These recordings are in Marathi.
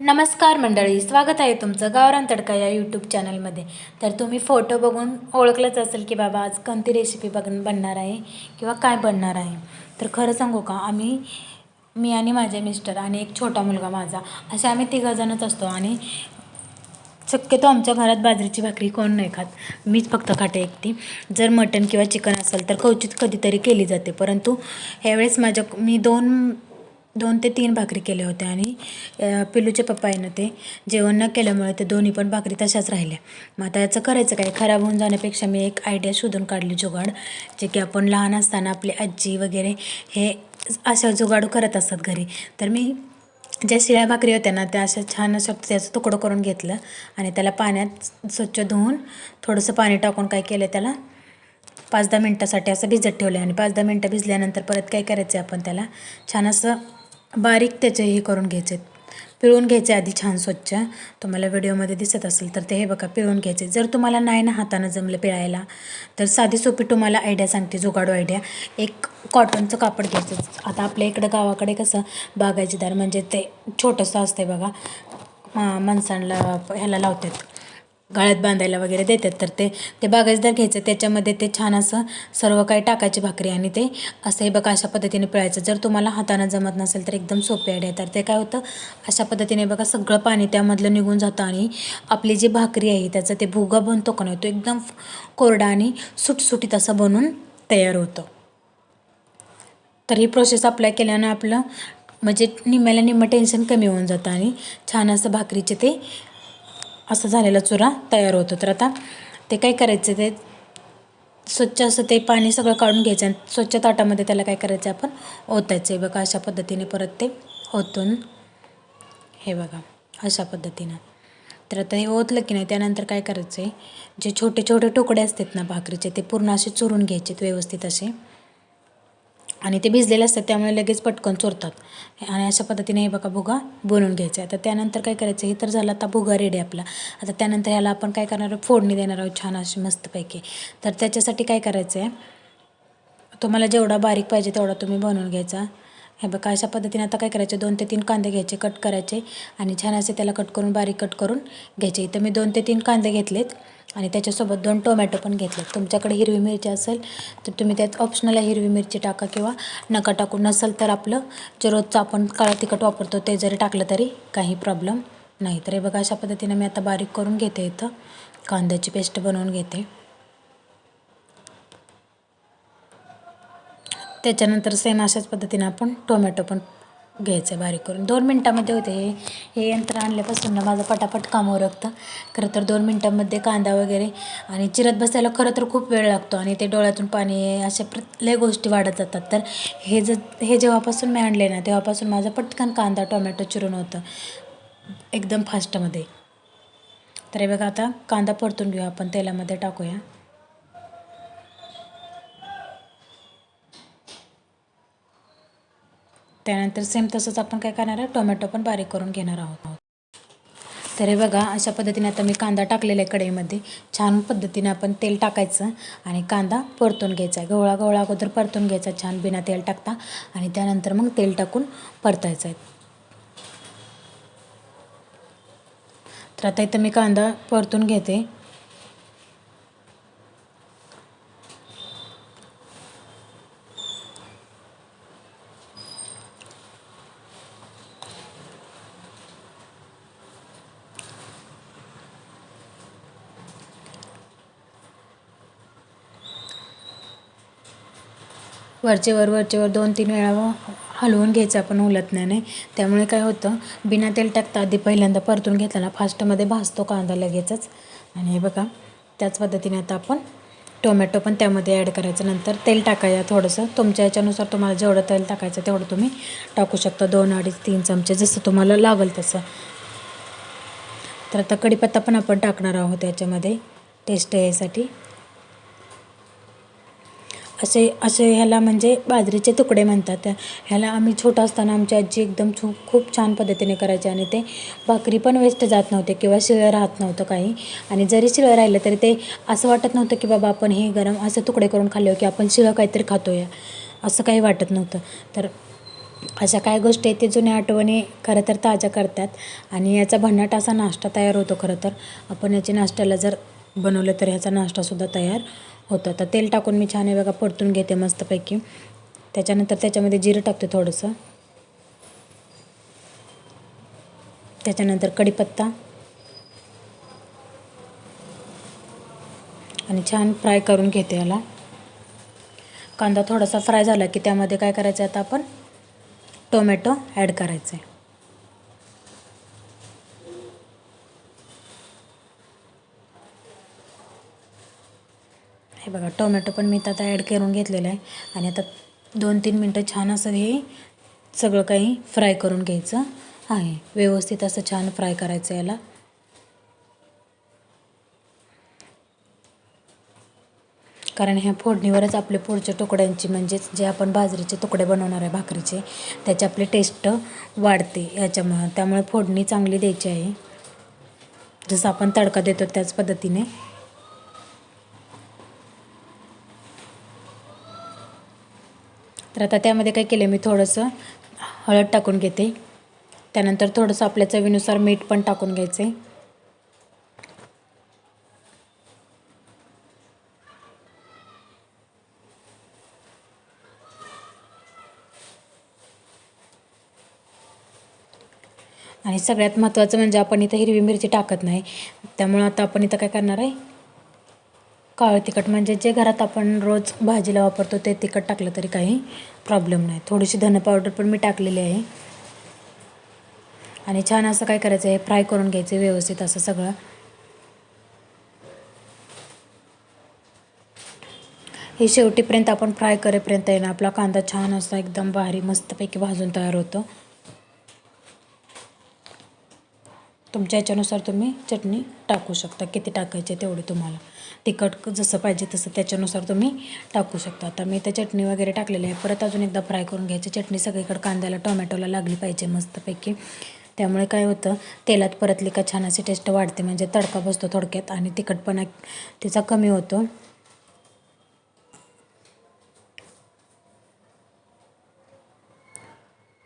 नमस्कार मंडळी स्वागत आहे तुमचं गावरान तडका या यूट्यूब चॅनलमध्ये तर तुम्ही फोटो बघून ओळखलंच असेल की बाबा आज कोणती रेसिपी बघ बनणार आहे किंवा काय बनणार आहे. तर खरं सांगू का आम्ही मी आणि माझे मिस्टर आणि एक छोटा मुलगा माझा असे आम्ही तिघंजणच असतो आणि शक्यतो आमच्या घरात बाजरीची भाकरी कोण नाही खात. मीच फक्त खाते एकटी. जर मटण किंवा चिकन असेल तर क्वचित कधीतरी केली जाते. परंतु ह्यावेळेस माझ्या मी दोन दोन ते तीन भाकरी केल्या होत्या आणि अ, पप्पाईनं ते जेवण न केल्यामुळे ते दोन्ही पण भाकरी तशाच राहिल्या. मग आता याचं करायचं काय? खराब होऊन जाण्यापेक्षा मी एक आयडिया शोधून काढली जुगाड जे की आपण लहान असताना आपली आजी वगैरे हे अशा जुगाडू करत असतात घरी. तर मी ज्या शिळ्या भाकरी होत्या ना त्या अशा छान असं त्याचं तुकडं करून घेतलं आणि त्याला पाण्यात स्वच्छ धुवून थोडंसं पाणी टाकून काय केलं त्याला? पाच दहा मिनटासाठी असं भिजत ठेवलं आणि पाच दहा मिनटं भिजल्यानंतर परत काय करायचं आहे आपण त्याला? छान असं बारीक त्याचे हे करून घ्यायचे. पिळून घ्यायचे आधी छान स्वच्छ. तुम्हाला व्हिडिओमध्ये दिसत असेल तर ते हे बघा पिळून घ्यायचे. जर तुम्हाला नाही ना हातानं जमलं पिळायला तर साधी सोपी तुम्हाला आयडिया सांगते जुगाडू आयडिया एक कॉटनचं कापड घ्यायचं. आता आपल्या इकडं गावाकडे कसं बागायचीदार म्हणजे ते छोटंसं असते बघा. माणसांना ह्याला लावतात. गळ्यात बांधायला वगैरे देतात. तर ते ते बागायतदार घ्यायचं. त्याच्यामध्ये ते छान असं सर्व काही टाकायची भाकरी आणि ते. असं हे बघा अशा पद्धतीने पिळायचं. जर तुम्हाला हातानं जमत नसेल तर एकदम सोपी आयडिया तर ते काय होतं अशा पद्धतीने बघा सगळं पाणी त्यामधलं निघून जातं आणि आपली जी भाकरी आहे त्याचा ते भुगा बनतो का नाही तो एकदम कोरडा आणि सुटसुटीत असं बनून तयार होतं. तर ही प्रोसेस अप्लाय केल्यानं आपलं म्हणजे निम्म्याला निम्मं टेन्शन कमी होऊन जातं आणि छान असं भाकरीचे ते असं झालेला चुरा तयार होतो. तर आता ते काय करायचं ते स्वच्छ असं ते पाणी सगळं काढून घ्यायचं आणि स्वच्छ ताटामध्ये त्याला काय करायचं आपण ओतायचं. आहे बघा अशा पद्धतीने परत ते ओतून हे बघा अशा पद्धतीनं. तर आता हे ओतलं की नाही त्यानंतर काय करायचं आहे जे छोटे छोटे तुकडे असतात ना भाकरीचे ते पूर्ण असे चुरून घ्यायचे व्यवस्थित असे. आणि ते भिजलेले असतात त्यामुळे लगेच पटकन चोरतात. आणि अशा पद्धतीने हे बघा भुगा बनवून घ्यायचा आहे. तर त्यानंतर काय करायचं हे तर झालं आता भुगा रेडी आपला. आता त्यानंतर ह्याला आपण काय करणार आहोत फोडणी देणार आहोत छान अशी मस्तपैकी. तर त्याच्यासाठी काय करायचं आहे तुम्हाला जेवढा बारीक पाहिजे तेवढा तुम्ही बनवून घ्यायचा. हे बघा अशा पद्धतीने आता काय करायचे दोन ते तीन कांदे घ्यायचे कट करायचे आणि छान असे त्याला कट करून बारीक कट करून घ्यायचे. इथं मी दोन ते तीन कांदे घेतलेत. आणि त्याच्यासोबत दोन टोमॅटो पण घेतले तुमच्याकडे हिरवी मिरची असेल तर तुम्ही त्यात ऑप्शनल हिरवी मिरची टाका किंवा नका टाकू. नसेल तर आपलं जे रोजचं आपण काळं तिखट वापरतो ते जरी टाकलं तरी काही प्रॉब्लेम नाही. तर हे बघा अशा पद्धतीने मी आता बारीक करून घेते इथं. कांद्याची पेस्ट बनवून घेते. त्याच्यानंतर सेम अशाच पद्धतीने आपण टोमॅटो पण घ्यायचं बारीक करून. दोन मिनटामध्ये होते हे. हे यंत्र आणल्यापासून ना माझं पटापट काम उरकतं खरं तर दोन मिनटामध्ये कांदा वगैरे आणि चिरत बसायला खरं तर खूप वेळ लागतो आणि ते डोळ्यातून पाणी अशा प्रत्येक गोष्टी वाढत जातात. तर हे ज हे जेव्हापासून मी आणले ना तेव्हापासून माझं पटकन कांदा टोमॅटो चिरून होतं. एकदम फास्टमध्ये. तर हे बघा आता कांदा परतून घेऊ आपण तेलामध्ये टाकूया. त्यानंतर सेम तसंच आपण काय करणार आहे? टोमॅटो पण बारीक करून घेणार आहोत. तर हे बघा अशा पद्धतीने आता मी कांदा टाकलेला आहे कढईमध्ये. छान पद्धतीने आपण तेल टाकायचं आणि कांदा परतून घ्यायचा. आहे गवळा गवळा अगोदर परतून घ्यायचा छान बिना तेल टाकता. आणि त्यानंतर मग तेल टाकून परतायचं आहे. तर आता इथं मी कांदा परतून घेते. वरचेवर वरचेवर दोन तीन वेळा हलवून घ्यायचं आपण उलटण्याने त्यामुळे काय होतं बिना तेल टाकता आधी पहिल्यांदा परतून घेतला ना फास्टमध्ये भाजतो कांदा लगेचच. आणि हे बघा त्याच पद्धतीने आता आपण टोमॅटो पण त्यामध्ये ॲड करायचं. नंतर तेल टाकायचं थोडंसं. तुमच्या याच्यानुसार तुम्हाला जेवढं तेल टाकायचं तेवढं तुम्ही टाकू शकता. दोन अडीच तीन चमचे जसं तुम्हाला लागेल तसं. तर आता कढीपत्ता पण आपण टाकणार आहोत याच्यामध्ये. टेस्ट यासाठी. असे असे ह्याला म्हणजे बाजरीचे तुकडे म्हणतात. ह्याला आम्ही छोटं असताना आमची आजी एकदम छू खूप छान पद्धतीने करायचे आणि ते भाकरी पण वेस्ट जात नव्हते किंवा शिळं राहत नव्हतं काही. आणि जरी शिळं राहिलं तरी ते असं वाटत नव्हतं की बाबा आपण हे गरम असे तुकडे करून खाल्ले की आपण शिळं काहीतरी खातो या असं काही वाटत नव्हतं. तर अशा काय गोष्टी आहेत ते जुन्या आठवणी खरं तर ताज्या करतात. आणि याचा भन्नाट असा नाश्ता तयार होतो खरं तर. आपण याच्या नाश्त्याला जर बनवलं तर ह्याचा नाश्तासुद्धा तयार होतं. तर तेल टाकून मी छान हे बघा परतून घेते मस्तपैकी. त्याच्यानंतर त्याच्यामध्ये जिरं टाकते थोडंसं. त्याच्यानंतर कढीपत्ता. आणि छान फ्राय करून घेते याला. कांदा थोडासा फ्राय झाला की त्यामध्ये काय करायचं आता आपण? टोमॅटो ॲड करायचं. आहे हे बघा टोमॅटो पण मी आता ॲड करून घेतलेलं आहे. आणि आता दोन तीन मिनटं छान असं हे सगळं काही फ्राय करून घ्यायचं आहे. व्यवस्थित असं छान फ्राय करायचं याला. कारण ह्या फोडणीवरच आपले पुढच्या तुकड्यांची म्हणजेच जे आपण बाजरीचे तुकडे बनवणार आहे भाकरीचे त्याची आपली टेस्ट वाढते याच्यामुळं. त्यामुळे फोडणी चांगली द्यायची आहे. जसं आपण तडका देतो त्याच पद्धतीने. तर आता त्यामध्ये काय केलं मी थोडंसं हळद टाकून घेते. त्यानंतर थोडंसं आपल्या चवीनुसार मीठ पण टाकून घ्यायचं आहे आणि सगळ्यात महत्त्वाचं म्हणजे आपण इथं हिरवी मिरची टाकत नाही. त्यामुळं आता आपण इथं काय करणार आहे? काळं तिखट म्हणजे जे घरात आपण रोज भाजीला वापरतो ते तिखट टाकलं तरी काही प्रॉब्लेम नाही. थोडीशी धन पावडर पण मी टाकलेली आहे. आणि छान असं काय करायचं आहे? फ्राय करून घ्यायचं व्यवस्थित असं सगळं. हे शेवटीपर्यंत आपण फ्राय करेपर्यंत आहे ना आपला कांदा छान असा एकदम भारी मस्तपैकी भाजून तयार होतो. तुमच्या याच्यानुसार तुम्ही चटणी टाकू शकता. किती टाकायची तेवढी तुम्हाला. तिखट जसं पाहिजे तसं त्याच्यानुसार तुम्ही टाकू शकता. आता मी ते चटणी वगैरे टाकलेली आहे. परत अजून एकदा फ्राय करून घ्यायची. चटणी सगळीकडे कांद्याला टोमॅटोला लागली पाहिजे मस्तपैकी. त्यामुळे काय होतं तेलात परतली का छान अशी टेस्ट वाढते. म्हणजे तडका बसतो थोडक्यात आणि तिखटपणा तिचा कमी होतो.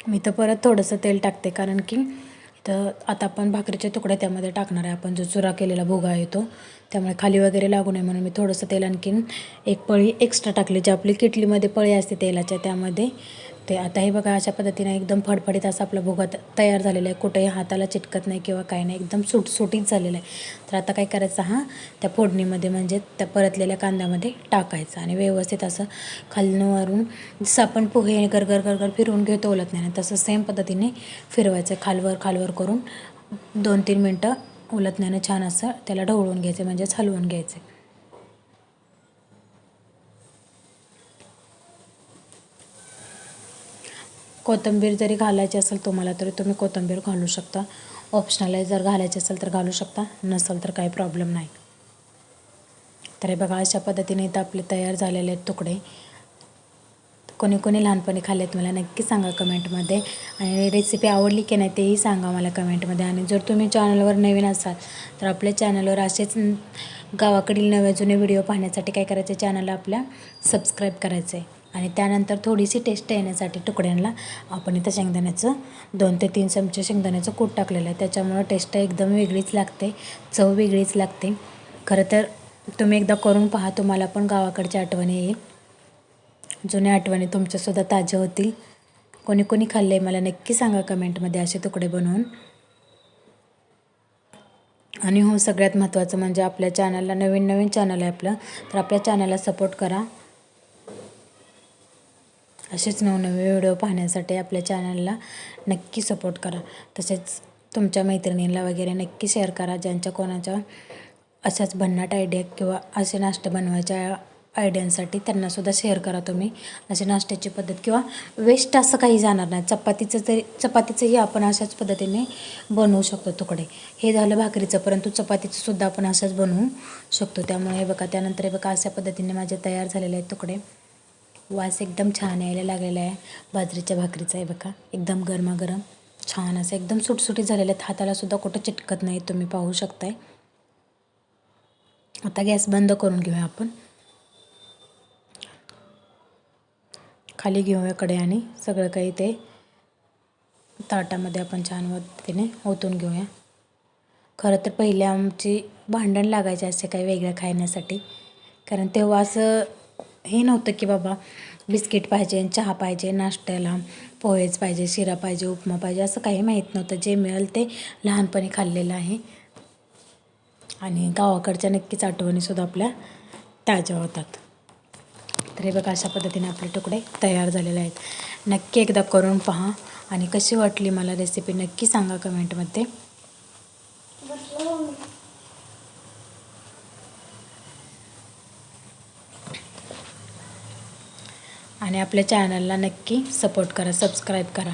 मी तर परत थोडंसं तेल टाकते. कारण की तर आता आपण भाकरीचे तुकडे त्यामध्ये टाकणार आहे. आपण जो चुरा केलेला भोगा आहे तो त्यामुळे खाली वगैरे लागू नये म्हणून मी थोडंसं तेल आणखीन एक पळी एक्स्ट्रा टाकली. जी आपली किटलीमध्ये पळी असते तेलाच्या त्यामध्ये ते आता हे बघा अशा पद्धतीने एकदम फडफडीत असा आपला भोगा तयार झालेला आहे. कुठेही हाताला चिटकत नाही किंवा काही नाही. एकदम सुटसुटीत झालेला आहे. तर आता काय करायचं? हा त्या फोडणीमध्ये म्हणजे त्या परतलेल्या कांद्यामध्ये टाकायचं आणि व्यवस्थित असं खालनवरून जसं आपण पोहे गरगर गरगर फिरवून घेतो ओलत नाही तसं सेम पद्धतीने फिरवायचं. खालवर खालवर करून दोन तीन मिनटं उलटण्यानं छान असं त्याला ढवळून घ्यायचं म्हणजेच हलवून घ्यायचं. कोथिंबीर जरी घालायची असेल तुम्हाला तरी तुम्ही कोथिंबीर घालू शकता. ऑप्शनल आहे जर घालायची असेल तर घालू शकता नसेल तर काही प्रॉब्लेम नाही. तर हे बघा अशा पद्धतीने इथं आपले तयार झालेले आहेत तुकडे. कोणी कोणी लहानपणी खाल्लेत मला नक्की सांगा कमेंटमध्ये. आणि रेसिपी आवडली की नाही तेही सांगा मला कमेंटमध्ये. आणि जर तुम्ही चॅनलवर नवीन असाल तर आपल्या चॅनलवर असेच गावाकडील नवे जुने व्हिडिओ पाहण्यासाठी काय करायचं? चॅनलला आपल्या सबस्क्राईब करायचं. आहे आणि त्यानंतर थोडीशी टेस्ट येण्यासाठी तुकड्यांना आपण इथं शेंगदाण्याचं दोन ते तीन चमचे शेंगदाण्याचं कूट टाकलेलं आहे. त्याच्यामुळं टेस्ट एकदम वेगळीच लागते चव वेगळीच लागते. खरं तर तुम्ही एकदा करून पहा तुम्हाला पण गावाकडच्या आठवणी येईल. जुन्या आठवणी तुमच्यासुद्धा ताज्या होतील. कोणी कोणी खाल्ले मला नक्की सांगा कमेंटमध्ये असे तुकडे बनवून. आणि हो सगळ्यात महत्त्वाचं म्हणजे आपल्या चॅनलला नवीन नवीन चॅनल आहे आपलं तर आपल्या चॅनलला सपोर्ट करा. असेच नवनवे व्हिडिओ पाहण्यासाठी आपल्या चॅनलला नक्की सपोर्ट करा. तसेच तुमच्या मैत्रिणींना वगैरे नक्की शेअर करा ज्यांच्या कोणाच्या अशाच भन्नाट आयडिया किंवा असे नाश्ते बनवायच्या आयडियांसाठी त्यांनासुद्धा शेअर करा तुम्ही. असे नाश्त्याची पद्धत किंवा वेस्ट असं काही जाणार नाही. चपातीचं तरी चपातीचंही आपण अशाच पद्धतीने बनवू शकतो तुकडे. हे झालं भाकरीचं परंतु चपातीचंसुद्धा आपण असंच बनवू शकतो. त्यामुळे हे बघा त्यानंतर हे बघा अशा पद्धतीने माझे तयार झालेले आहेत तुकडे. वास एकदम छान यायला लागलेला आहे. बाजरीच्या भाकरीचा आहे बघा. एकदम गरमागरम छान असं एकदम सुटसुटीत झालेले आहेत हातालासुद्धा कुठं चिटकत नाही तुम्ही पाहू शकताय. आता गॅस बंद करून घेऊया आपण. खाली घेऊया कडे आणि सगळं काही ते ताटामध्ये आपण छान पद्धतीने ओतून घेऊया. खरं तर पहिले आमची भांडण लागायचे असे काही वेगळं खाण्यासाठी कारण तेव्हा असं हे नव्हतं की बाबा बिस्किट पाहिजे चहा पाहिजे नाश्त्याला पोहेच पाहिजे शिरा पाहिजे उपमा पाहिजे असं काही माहीत नव्हतं. जे मिळेल ते लहानपणी खाल्लेलं आहे. आणि गावाकडच्या नक्कीच आठवणीसुद्धा आपल्या ताज्या होतात. तर हे बघा अशा पद्धतीने आपले तुकडे तयार झालेले आहेत. नक्की एकदा करून पहा. आणि कशी वाटली मला रेसिपी नक्की सांगा कमेंटमध्ये आणि आपल्या चॅनलला नक्की सपोर्ट करा सबस्क्राईब करा.